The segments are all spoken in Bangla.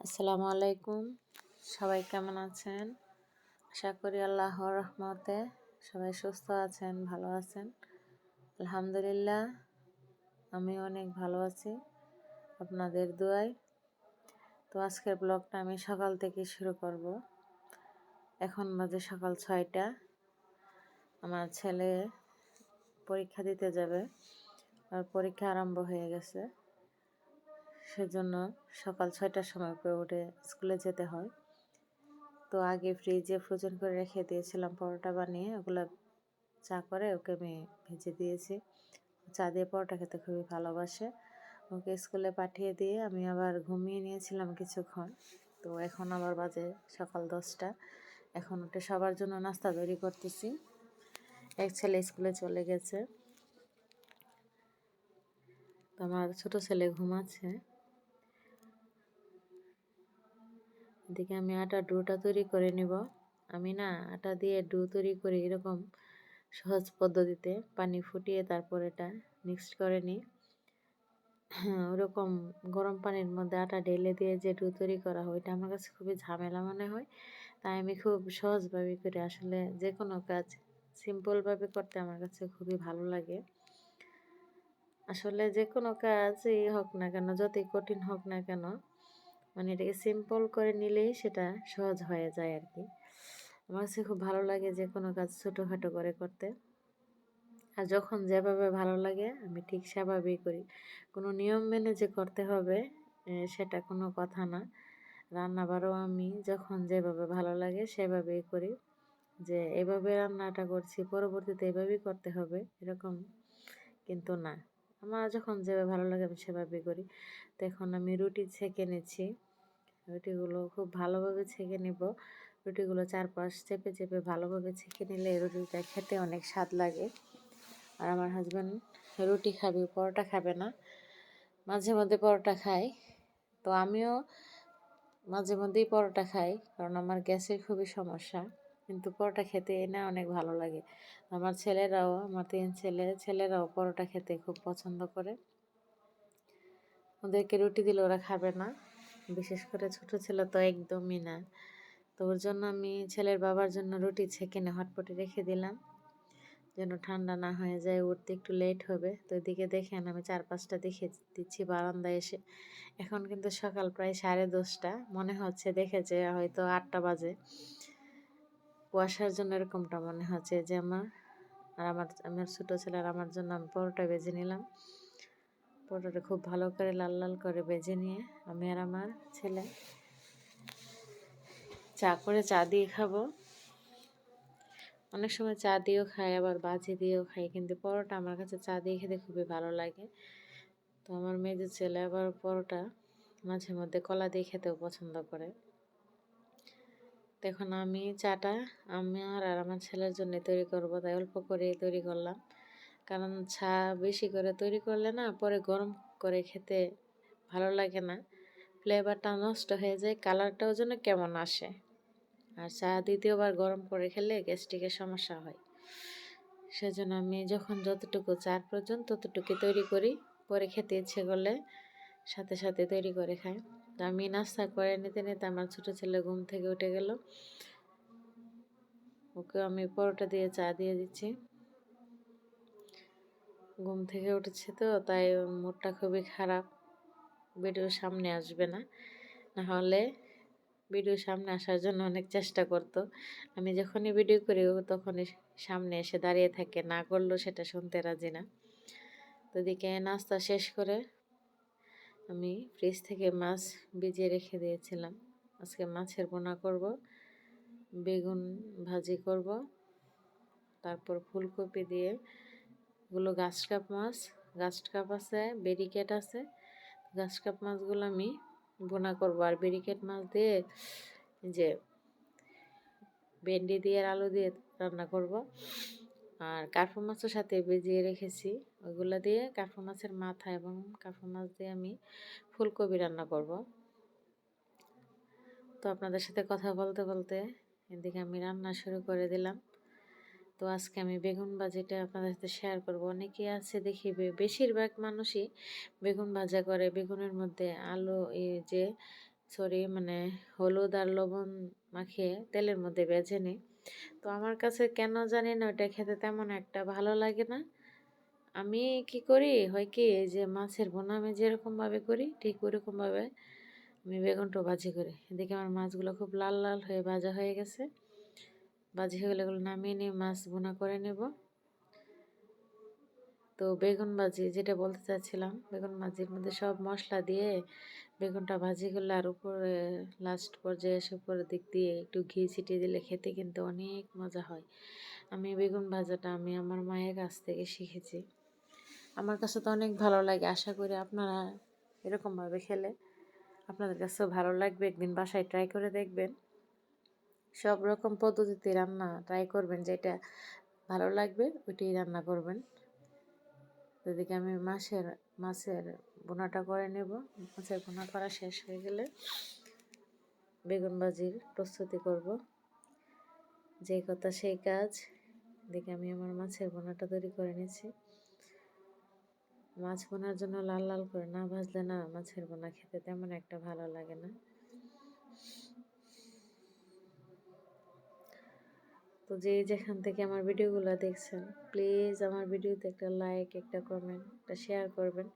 আসসালামু আলাইকুম। সবাই কেমন আছেন? আশা করি আল্লাহর রহমতে সবাই সুস্থ আছেন, ভালো আছেন। আলহামদুলিল্লাহ, আমি অনেক ভালো আছি আপনাদের দোয়ায়। তো আজকের ব্লগটা আমি সকাল থেকে শুরু করব। এখন বাজে সকাল ছয়টা। আমার ছেলে পরীক্ষা দিতে যাবে। আর পরীক্ষা আরম্ভ হয়ে গেছে। সেজন্য সকাল ছয়টার সময় করে উঠে স্কুলে যেতে হয়। তো আগে ফ্রিজে ফ্রোজেন করে রেখে দিয়েছিলাম পরোটা বানিয়ে, ওগুলো চা করে ওকে আমি ভেজে দিয়েছি। চা দিয়ে পরোটা খেতে খুবই ভালোবাসে। ওকে স্কুলে পাঠিয়ে দিয়ে আমি আবার ঘুমিয়ে নিয়েছিলাম কিছুক্ষণ। তো এখন আবার বাজে সকাল দশটা। এখন উঠে সবার জন্য নাস্তা তৈরি করতেছি। এক ছেলে স্কুলে চলে গেছে। আমার ছোট ছেলে ঘুমাচ্ছে। এদিকে আমি আটা ডোটা তৈরি করে নেব। আমি না আটা দিয়ে ডো তৈরি করি এরকম সহজ পদ্ধতিতে। পানি ফুটিয়ে তারপর এটা মিক্সড করে নিই ওরকম গরম পানির মধ্যে আটা ঢেলে দিয়ে যে ডো তৈরি করা হয়, এটা আমার কাছে খুবই ঝামেলা মনে হয়। তাই আমি খুব সহজভাবে করি। আসলে যে কোনো কাজ সিম্পলভাবে করতে আমার কাছে খুবই ভালো লাগে। আসলে যে কোনো কাজই হোক না কেন, যতই কঠিন হোক না কেন মানে এটাকে সিম্পল করে নিলেই সেটা সহজ হয়ে যায় আর কি আমার কাছে খুব ভালো লাগে যে কোনো কাজ ছোটোখাটো করে করতে। আর যখন যেভাবে ভালো লাগে, আমি ঠিক সেভাবেই করি। কোনো নিয়ম মেনে যে করতে হবে সেটা কোনো কথা না। রান্নাবারও আমি যখন যেভাবে ভালো লাগে, সেভাবেই করি। যে এভাবে রান্নাটা করছি, পরবর্তীতে এভাবেই করতে হবে, এরকম কিন্তু না। আমার যখন যেভাবে ভালো লাগে, আমি সেভাবেই করি। তো এখন আমি রুটি ছেঁকে নিচ্ছি। রুটিগুলো খুব ভালোভাবে ছেঁকে নেব। রুটিগুলো চারপাশ চেপে চেপে ভালোভাবে ছেঁকে নিলে রুটিটা খেতে অনেক স্বাদ লাগে। আর আমার হাজব্যান্ড রুটি খাবে, পরোটা খাবে না। মাঝে মধ্যে পরোটা খায়। তো আমিও মাঝে মধ্যেই পরোটা খাই, কারণ আমার গ্যাসের খুবই সমস্যা। কিন্তু পরোটা খেতে না অনেক ভালো লাগে। আমার ছেলেরাও, আমার তিন ছেলে, ছেলেরাও পরোটা খেতে খুব পছন্দ করে। ওদেরকে রুটি দিলে ওরা খাবে না। বিশেষ করে ছোট ছেলে তো একদমই না। তো ওর জন্য আমি ছেলের বাবার জন্য রুটি ছেঁকে হটপটে রেখে দিলাম। যেন ঠান্ডা না হয়ে যায়, উঠতে একটু লেট হবে। তো এদিকে দেখেন আমি চার পাঁচটা দেখে দিচ্ছি বারান্দায় এসে। এখন কিন্তু সকাল প্রায় সাড়ে দশটা। মনে হচ্ছে দেখেছে, হয়তো আটটা বাজে। কুয়াশার জন্য এরকমটা মনে হচ্ছে যে আমার, আর আমার আমার ছোটো ছেলের, আমার জন্য আমি পরোটা বেজে নিলাম। পরোটাটা খুব ভালো করে লাল লাল করে বেজে নিয়ে আমি আর আমার ছেলে চা করে চা দিয়ে খাব। অনেক সময় চা দিয়েও খাই, আবার বাজি দিয়েও খাই, কিন্তু পরোটা আমার কাছে চা দিয়ে খেতে খুবই ভালো লাগে। তো আমার মেয়েদের ছেলে আবার পরোটা মাঝে মধ্যে কলা দিয়ে খেতেও পছন্দ করে। দেখুন আমি চাটা আমি আর আমার ছেলের জন্য তৈরি করব, তাই অল্প করে তৈরি করলাম। কারণ চা বেশি করে তৈরি করলে না পরে গরম করে খেতে ভালো লাগে না। ফ্লেভারটা নষ্ট হয়ে যায়, কালারটাও যেন কেমন আসে। আর চা দ্বিতীয়বার গরম করে খেলে গ্যাস্ট্রিকের সমস্যা হয়। সেজন্য আমি যখন যতটুকু চার প্রয়োজন ততটুকু তৈরি করি, পরে খেতে ইচ্ছে করলে সাথে সাথে তৈরি করে খাই। তো আমি নাস্তা করে নিতে নিতে আমার ছোটো ছেলে ঘুম থেকে উঠে গেল। ওকে আমি পরোটা দিয়ে চা দিয়ে দিচ্ছি। ঘুম থেকে উঠেছে তো, তাই মুডটা খুবই খারাপ। ভিডিও সামনে আসবে না। নাহলে ভিডিও সামনে আসার জন্য অনেক চেষ্টা করত। আমি যখনই ভিডিও করি তখনই সামনে এসে দাঁড়িয়ে থাকে, না করলেও সেটা শুনতে রাজি না। তো দিকে নাস্তা শেষ করে আমি ফ্রিজ থেকে মাছ ভিজিয়ে রেখে দিয়েছিলাম। আজকে মাছের বোনা করব, বেগুন ভাজি করব, তারপর ফুলকপি দিয়ে এগুলো গাছ কাপ মাছ, গাছ কাপ আছে ব্যারিকেড আছে। গাছ কাপ মাছগুলো আমি বোনা করব। আর ব্যারিকেড মাছ দিয়ে যে ভেন্ডি দিয়ে, আলু দিয়ে রান্না করব। আর কার্পু মাছের সাথে বেজিয়ে রেখেছি। ওইগুলো দিয়ে কার্পু মাছের মাথা এবং কার্পু মাছ দিয়ে আমি ফুলকপি রান্না করব। তো আপনাদের সাথে কথা বলতে বলতে এদিকে আমি রান্না শুরু করে দিলাম। তো আজকে আমি বেগুন ভাজিটা আপনাদের সাথে শেয়ার করব। অনেকে আছে দেখি বেশিরভাগ মানুষই বেগুন ভাজা করে। বেগুনের মধ্যে আলু, এই যে, সরি মানে হলুদ আর লবণ মাখিয়ে তেলের মধ্যে বেজে নিই। তো আমার কাছে কেন জানি না ওটা খেতে তেমন একটা ভালো লাগে না। আমি কি করি? হয় কি, এই যে মাছের বোনা আমি যেরকমভাবে করি, ঠিক ওরকমভাবে আমি বেগুনটা ভাজি করি। এদিকে আমার মাছগুলো খুব লাল লাল হয়ে ভাজা হয়ে গেছে। ভাজি হয়ে গেলে এগুলো নামিয়ে নিয়ে মাছ বোনা করে নেব। তো বেগুন ভাজি যেটা বলতে চাচ্ছিলাম, বেগুন ভাজির মধ্যে সব মশলা দিয়ে বেগুনটা ভাজি করলে আর উপরে লাস্ট পর্যায়ে এসে উপরের দিক দিয়ে একটু ঘি ছিটিয়ে দিলে খেতে কিন্তু অনেক মজা হয়। আমি বেগুন ভাজাটা আমি আমার মায়ের কাছ থেকে শিখেছি। আমার কাছে তো অনেক ভালো লাগে, আশা করি আপনারা এরকমভাবে খেলে আপনাদের কাছেও ভালো লাগবে, একদিন বাসায় ট্রাই করে দেখবেন। সব রকম পদ্ধতিতে রান্না ট্রাই করবেন, যেটা ভালো লাগবে ওইটাই রান্না করবেন। এদিকে আমি মাছের মাছের বোনাটা করে নেব। মাছের বোনা করা শেষ হয়ে গেলে বেগুন ভাজির প্রস্তুতি করব। যে কথা সেই কাজ। এদিকে আমি আমার মাছের বোনাটা তৈরি করে নিয়েছি। মাছ বোনার জন্য লাল লাল করে না ভাজলে না মাছের বোনা খেতে তেমন একটা ভালো লাগে না। তো যে যেখান থেকে আমার ভিডিওগুলো দেখছেন প্লিজ আমার ভিডিওতে একটা লাইক একটা কমেন্ট একটা শেয়ার করবেন।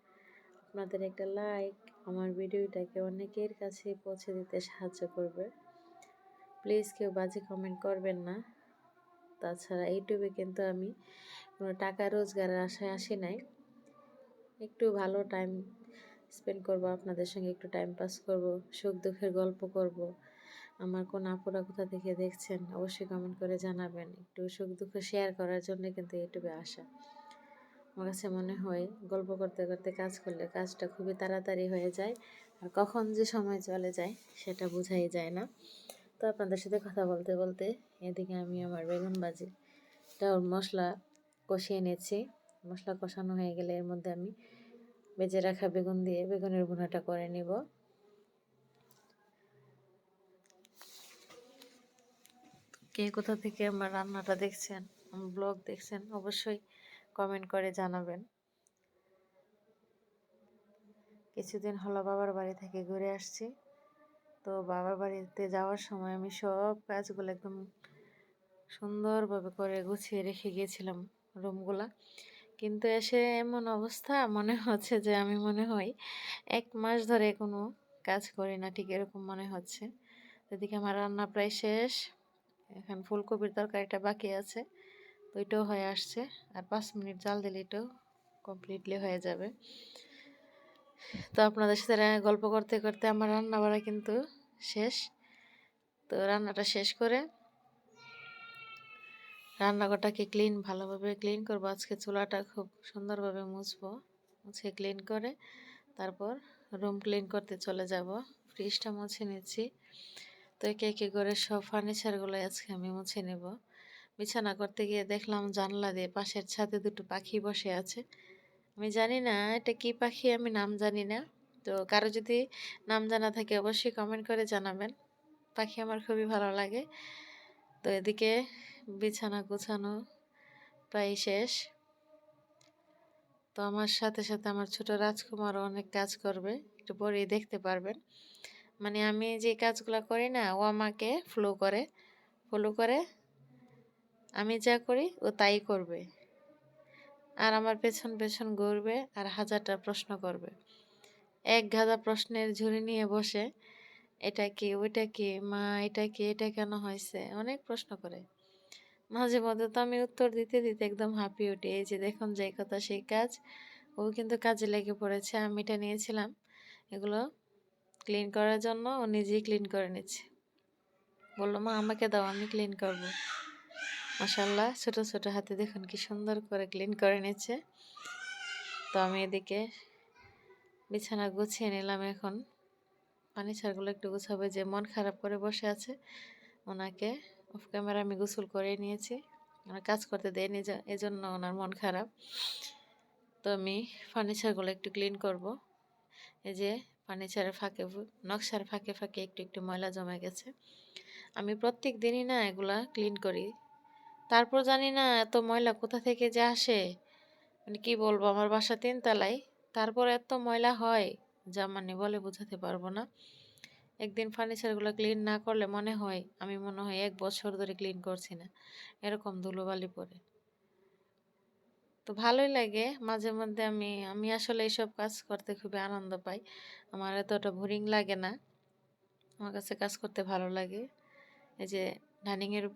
আপনাদের একটা লাইক আমার ভিডিওটাকে অনেকের কাছে পৌঁছে দিতে সাহায্য করবে। প্লিজ কেউ বাজে কমেন্ট করবেন না। তাছাড়া ইউটিউবে কিন্তু আমি কোনো টাকা রোজগারের আশায় আসি নাই। একটু ভালো টাইম স্পেন্ড করব, আপনাদের সঙ্গে একটু টাইম পাস করব সুখ দুঃখের গল্প করব। আমার কোন আপুরা কোথা থেকে দেখছেন, অবশ্যই কমেন্ট করে জানাবেন। একটু সুখ দুঃখ শেয়ার করার জন্য কিন্তু ইউটিউবে আসা। আমার কাছে মনে হয়, গল্প করতে করতে কাজ করলে কাজটা খুবই তাড়াতাড়ি হয়ে যায়, আর কখন যে সময় চলে যায়, সেটা বোঝাই যায় না। তো আপনাদের সাথে কথা বলতে বলতে এদিকে আমি আমার বেগুন বাজি ওর মশলা কষিয়ে নিয়েছি মশলা কষানো হয়ে গেলে এর মধ্যে আমি বেজে রাখা বেগুন দিয়ে বেগুনের ভুনাটা করে নিব। কে কোথা থেকে আমার রান্নাটা দেখছেন ব্লগ দেখছেন, অবশ্যই কমেন্ট করে জানাবেন। কিছুদিন হলো বাবার বাড়ি থেকে ঘুরে আসছি। তো বাবার বাড়িতে যাওয়ার সময় আমি সব কাজগুলো একদম সুন্দরভাবে করে গুছিয়ে রেখে গিয়েছিলাম রুমগুলা। কিন্তু এসে এমন অবস্থা, মনে হচ্ছে যে আমি মনে হয় এক মাস ধরে কোনো কাজ করি না, ঠিক এরকম মনে হচ্ছে। এদিকে আমার রান্না প্রায় শেষ। এখন ফুলকপির তরকারিটা বাকি আছে ওইটাও হয়ে আসছে। আর পাঁচ মিনিট জাল দিলে এটাও কমপ্লিটলি হয়ে যাবে। তো আপনাদের সাথে গল্প করতে করতে আমার রান্না বাড়া কিন্তু শেষ। তো রান্নাটা শেষ করে রান্নাঘরটাকে ক্লিন ভালোভাবে ক্লিন করব। আজকে চুলাটা খুব সুন্দরভাবে মুছবো, মুছে ক্লিন করে তারপর রুম ক্লিন করতে চলে যাব। ফ্রিজটা মুছে নিচ্ছি। তো একে একে করে সব ফার্নিচারগুলো আজকে আমি মুছে নেব। বিছানা করতে গিয়ে দেখলাম জানলা দিয়ে পাশের ছাদে দুটো পাখি বসে আছে। আমি জানি না, এটা কি পাখি আমি নাম জানি না। তো কারও যদি নাম জানা থাকে অবশ্যই কমেন্ট করে জানাবেন। পাখি আমার খুবই ভালো লাগে। তো এদিকে বিছানা গোছানো প্রায় শেষ। তো আমার সাথে সাথে আমার ছোট রাজকুমারও অনেক কাজ করবে, একটু পরেই দেখতে পারবেন। মানে আমি যে কাজগুলো করি না, ও আমাকে ফলো করে। ফলো করে আমি যা করি, ও তাই করবে। আর আমার পেছন পেছন ঘুরবে আর হাজারটা প্রশ্ন করবে। এক গাদা প্রশ্নের ঝুড়ি নিয়ে বসে, এটা কি, ওইটা কি, মা, এটা কি, এটা কেন হয়েছে অনেক প্রশ্ন করে। মাঝে মধ্যে তো আমি উত্তর দিতে দিতে একদম হাঁপিয়ে উঠি। এই যে দেখুন যে কথা সেই কাজ, ও কিন্তু কাজে লেগে পড়েছে, আমি এটা নিয়েছিলাম। এগুলো ক্লিন করার জন্য ও নিজেই ক্লিন করে নিচ্ছে। বলল, মা, আমাকে দাও, আমি ক্লিন করব। মাসাল্লাহ ছোট ছোট হাতে দেখুন কি সুন্দর করে ক্লিন করে নিচ্ছে। তো আমি এদিকে বিছানা গুছিয়ে নিলাম এখন। ফার্নিচারগুলো একটু গুছাবে, যে মন খারাপ করে বসে আছে, ওনাকে অফ ক্যামেরা আমি গোসল করে নিয়েছি। ওনার কাজ করতে দেয়নি এজন্য ওনার মন খারাপ। তো আমি ফার্নিচারগুলো একটু ক্লিন করব। এই যে ফার্নিচারের ফাঁকে নকশার ফাঁকে ফাঁকে একটু একটু ময়লা জমে গেছে। আমি প্রত্যেক দিনই না এগুলা ক্লিন করি। তারপর জানি না এত ময়লা কোথা থেকে যে আসে। মানে কি বলব, আমার বাসা তিনতলায় তারপর এত ময়লা হয়, যা মানে বলে বোঝাতে পারব না। একদিন ফার্নিচারগুলো ক্লিন না করলে মনে হয়, আমি মনে হয় এক বছর ধরে ক্লিন করছি না। এরকম ধুলোবালি পড়ে তো ভালোই লাগে। মাঝে মধ্যে আমি আমি আসলে এইসব কাজ করতে খুবই আনন্দ পাই। আমার এতটা বোরিং লাগে না। আমার কাছে কাজ করতে ভালো লাগে। এই যে ডাইনিংয়ের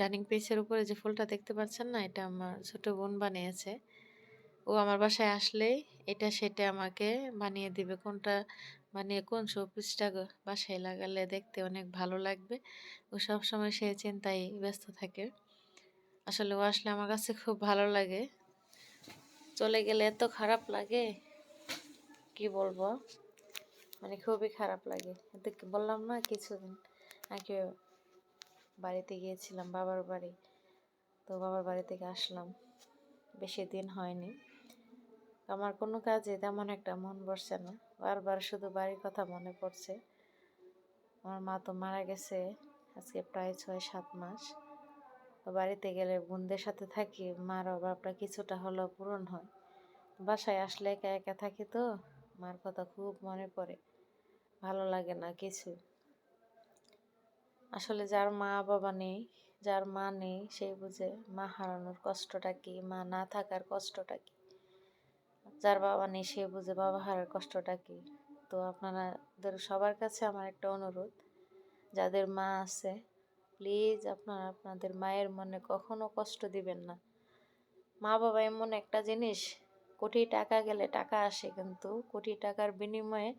ডাইনিং পিসের উপরে যে ফুলটা দেখতে পাচ্ছেন না, এটা আমার ছোট বোন বানিয়েছে। ও আমার বাসায় আসলেই এটা সেটা আমাকে বানিয়ে দিবে। কোনটা বানিয়ে কোন শোপিসটা বাসায় লাগালে দেখতে অনেক ভালো লাগবে। ও সব সময় সে চিন্তায় ব্যস্ত থাকে। আসলে ও আসলে আমার কাছে খুব ভালো লাগে। চলে গেলে এত খারাপ লাগে? কি বলব? মানে খুবই খারাপ লাগে। বললাম না কিছুদিন আগে বাড়িতে গিয়েছিলাম, বাবার বাড়ি। তো বাবার বাড়ি থেকে আসলাম। বেশি দিন হয়নি। আমার কোনো কাজে তেমন একটা মন বসছে না। বারবার শুধু বাড়ির কথা মনে পড়ছে। আমার মা তো মারা গেছে আজকে প্রায় ছয় সাত মাস। বাড়িতে গেলে বোনদের সাথে থাকি, মার অভাবটা কিছুটা হলেও পূরণ হয়। বাসায় আসলে একা একা থাকি তো, মার কথা খুব মনে পড়ে, ভালো লাগে না কিছু। আসলে যার মা বাবা নেই, যার মা নেই সেই বুঝে মা হারানোর কষ্টটা কি, মা না থাকার কষ্টটা কি? যার বাবা নেই, সে বুঝে বাবা হারার কষ্টটা কি? তো আপনাদের সবার কাছে আমার একটা অনুরোধ, যাদের মা আছে প্লিজ আপনারা আপনাদের মায়ের মনে কখনো কষ্ট দিবেন না। মা বাবা এমন একটা জিনিস, কোটি টাকা গেলে টাকা আসে কিন্তু কোটি টাকার বিনিময়ে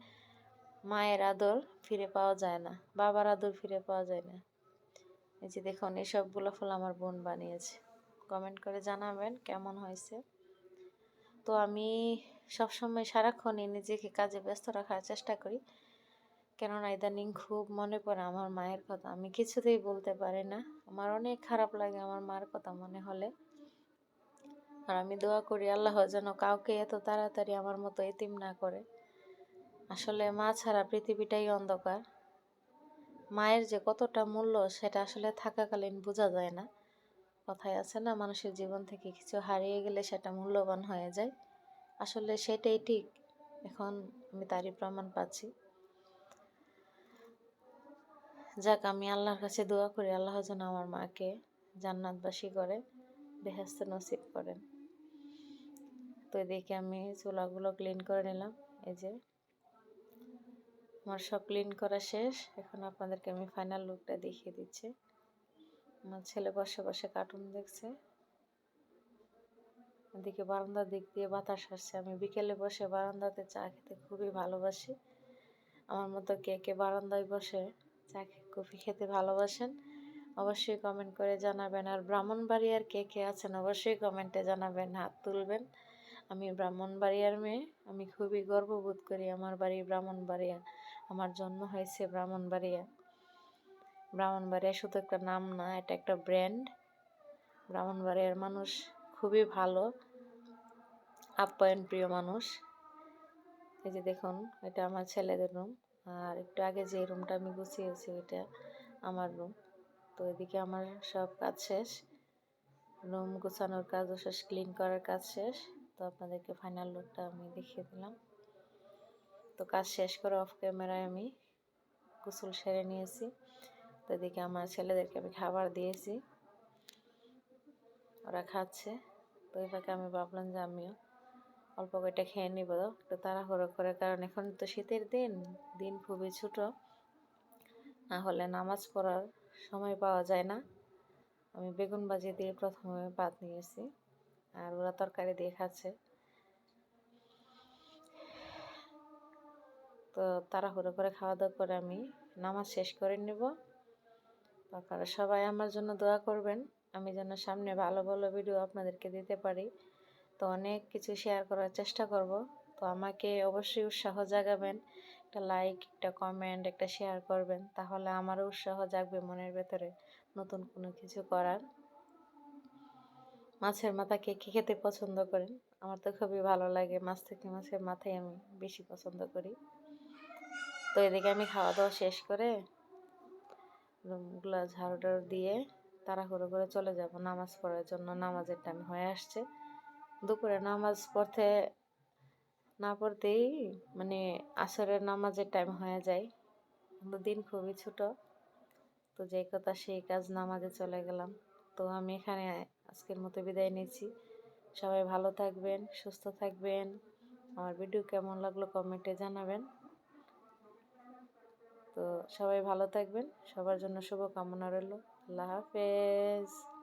মায়ের আদর ফিরে পাওয়া যায় না, বাবার আদর ফিরে পাওয়া যায় না। এই যে দেখুন, এসবগুলো ফুল আমার বোন বানিয়েছে। কমেন্ট করে জানাবেন কেমন হয়েছে। তো আমি সবসময় সারাক্ষণই নিজেকে কাজে ব্যস্ত রাখার চেষ্টা করি। কেননা ইদানিং খুব মনে পড়ে আমার মায়ের কথা। আমি কিছুতেই বলতে পারি না। আমার অনেক খারাপ লাগে আমার মার কথা মনে হলে। আর আমি দোয়া করি আল্লাহ যেন কাউকে এত তাড়াতাড়ি আমার মতো এতিম না করে। আসলে মা ছাড়া পৃথিবীটাই অন্ধকার। মায়ের যে কতটা মূল্য, সেটা আসলে থাকাকালীন বোঝা যায় না। কথায় আছে না, মানুষের জীবন থেকে কিছু হারিয়ে গেলে সেটা মূল্যবান হয়ে যায়। আসলে সেটাই ঠিক। এখন আমি তারই প্রমাণ পাচ্ছি। যাক, আমি আল্লাহর কাছে দোয়া করি, আল্লাহ যেন আমার মাকে জান্নাতবাসী করে বেহেস্ত নসিব করেন। তো এদিকে আমি চুলাগুলো ক্লিন করে নিলাম, এই যে। আমার সব ক্লিন করা শেষ, এখন আপনাদেরকে আমি ফাইনাল লুকটা দেখিয়ে দিচ্ছি। আমার ছেলে বসে বসে কার্টুন দেখছে। এদিকে বারান্দার দিক দিয়ে বাতাস আসছে, আমি বিকেলে বসে বারান্দাতে চা খেতে খুবই ভালোবাসি। আমার মতো কে কে বারান্দায় বসে চা কফি খেতে ভালোবাসেন, অবশ্যই কমেন্ট করে জানাবেন। আর ব্রাহ্মণবাড়িয়ার কে কে আছেন অবশ্যই কমেন্টে জানাবেন, হাত তুলবেন। আমি ব্রাহ্মণবাড়িয়ার মেয়ে, আমি খুবই গর্ববোধ করি আমার বাড়ি ব্রাহ্মণবাড়িয়া, আমার জন্ম হয়েছে ব্রাহ্মণবাড়িয়া। ব্রাহ্মণবাড়িয়া শুধু একটা নাম না, এটা একটা ব্র্যান্ড ব্রাহ্মণবাড়িয়ার মানুষ খুবই ভালো, আপ্যায়ন প্রিয় মানুষ। এই যে দেখুন, এটা আমার ছেলেদের রুম আর একটু আগে যে রুমটা আমি গুছিয়েছি ওইটা আমার রুম তো এদিকে আমার সব কাজ শেষ। রুম গোছানোর কাজও শেষ ক্লিন করার কাজ শেষ। তো আপনাদেরকে ফাইনাল লুকটা আমি দেখিয়ে দিলাম। তো কাজ শেষ করে অফ ক্যামেরায় আমি গোসল সেরে নিয়েছি। তো এদিকে আমার ছেলেদেরকে আমি খাবার দিয়েছি। ওরা খাচ্ছে। তো ফাঁকে আমি ভাবলাম যে আমিও অল্প কয়টা খেয়ে নিব একটু তাড়াহুড়ো করে, কারণ এখন তো শীতের দিন দিন খুবই ছোট। না হলে নামাজ পড়ার সময় পাওয়া যায় না। আমি বেগুন বাজি দিয়ে প্রথমে ভাত নিয়েছি, আর ওরা তরকারি দিয়ে খাচ্ছে। তো তাড়াহুড়ো করে খাওয়া দাওয়া করে আমি নামাজ শেষ করে নেব। আপনারা সবাই আমার জন্য দোয়া করবেন, আমি যেন সামনে ভালো ভালো ভিডিও আপনাদেরকে দিতে পারি। তো অনেক কিছু শেয়ার করার চেষ্টা করব। তো আমাকে অবশ্যই উৎসাহ জাগাবেন, একটা লাইক একটা কমেন্ট একটা শেয়ার করবেন, তাহলে আমারও উৎসাহ জাগবে মনের ভেতরে নতুন কোনো কিছু করার। মাছের মাথা কে, কী খেতে পছন্দ করেন? আমার তো খুবই ভালো লাগে, মাছ থেকে মাছের মাথায় আমি বেশি পছন্দ করি। তো এদিকে আমি খাওয়া দাওয়া শেষ করে রুমগুলো ঝাড়ু টাড়ু দিয়ে তাড়াহুড়ো করে চলে যাব, নামাজ পড়ার জন্য নামাজের টাইম হয়ে আসছে। দুপুরে নামাজ পড়তে না পড়তেই মানে আসরের নামাজের টাইম হয়ে যায়। কিন্তু দিন খুবই ছোট, তো যেই কথা সেই কাজ নামাজে চলে গেলাম। তো আমি এখানে আজকের মতো বিদায় নিচ্ছি। সবাই ভালো থাকবেন, সুস্থ থাকবেন। আমার ভিডিও কেমন লাগল কমেন্টে জানাবেন। তো সবাই ভালো থাকবেন, সবার জন্য শুভকামনা রইল। আল্লাহ হাফেজ।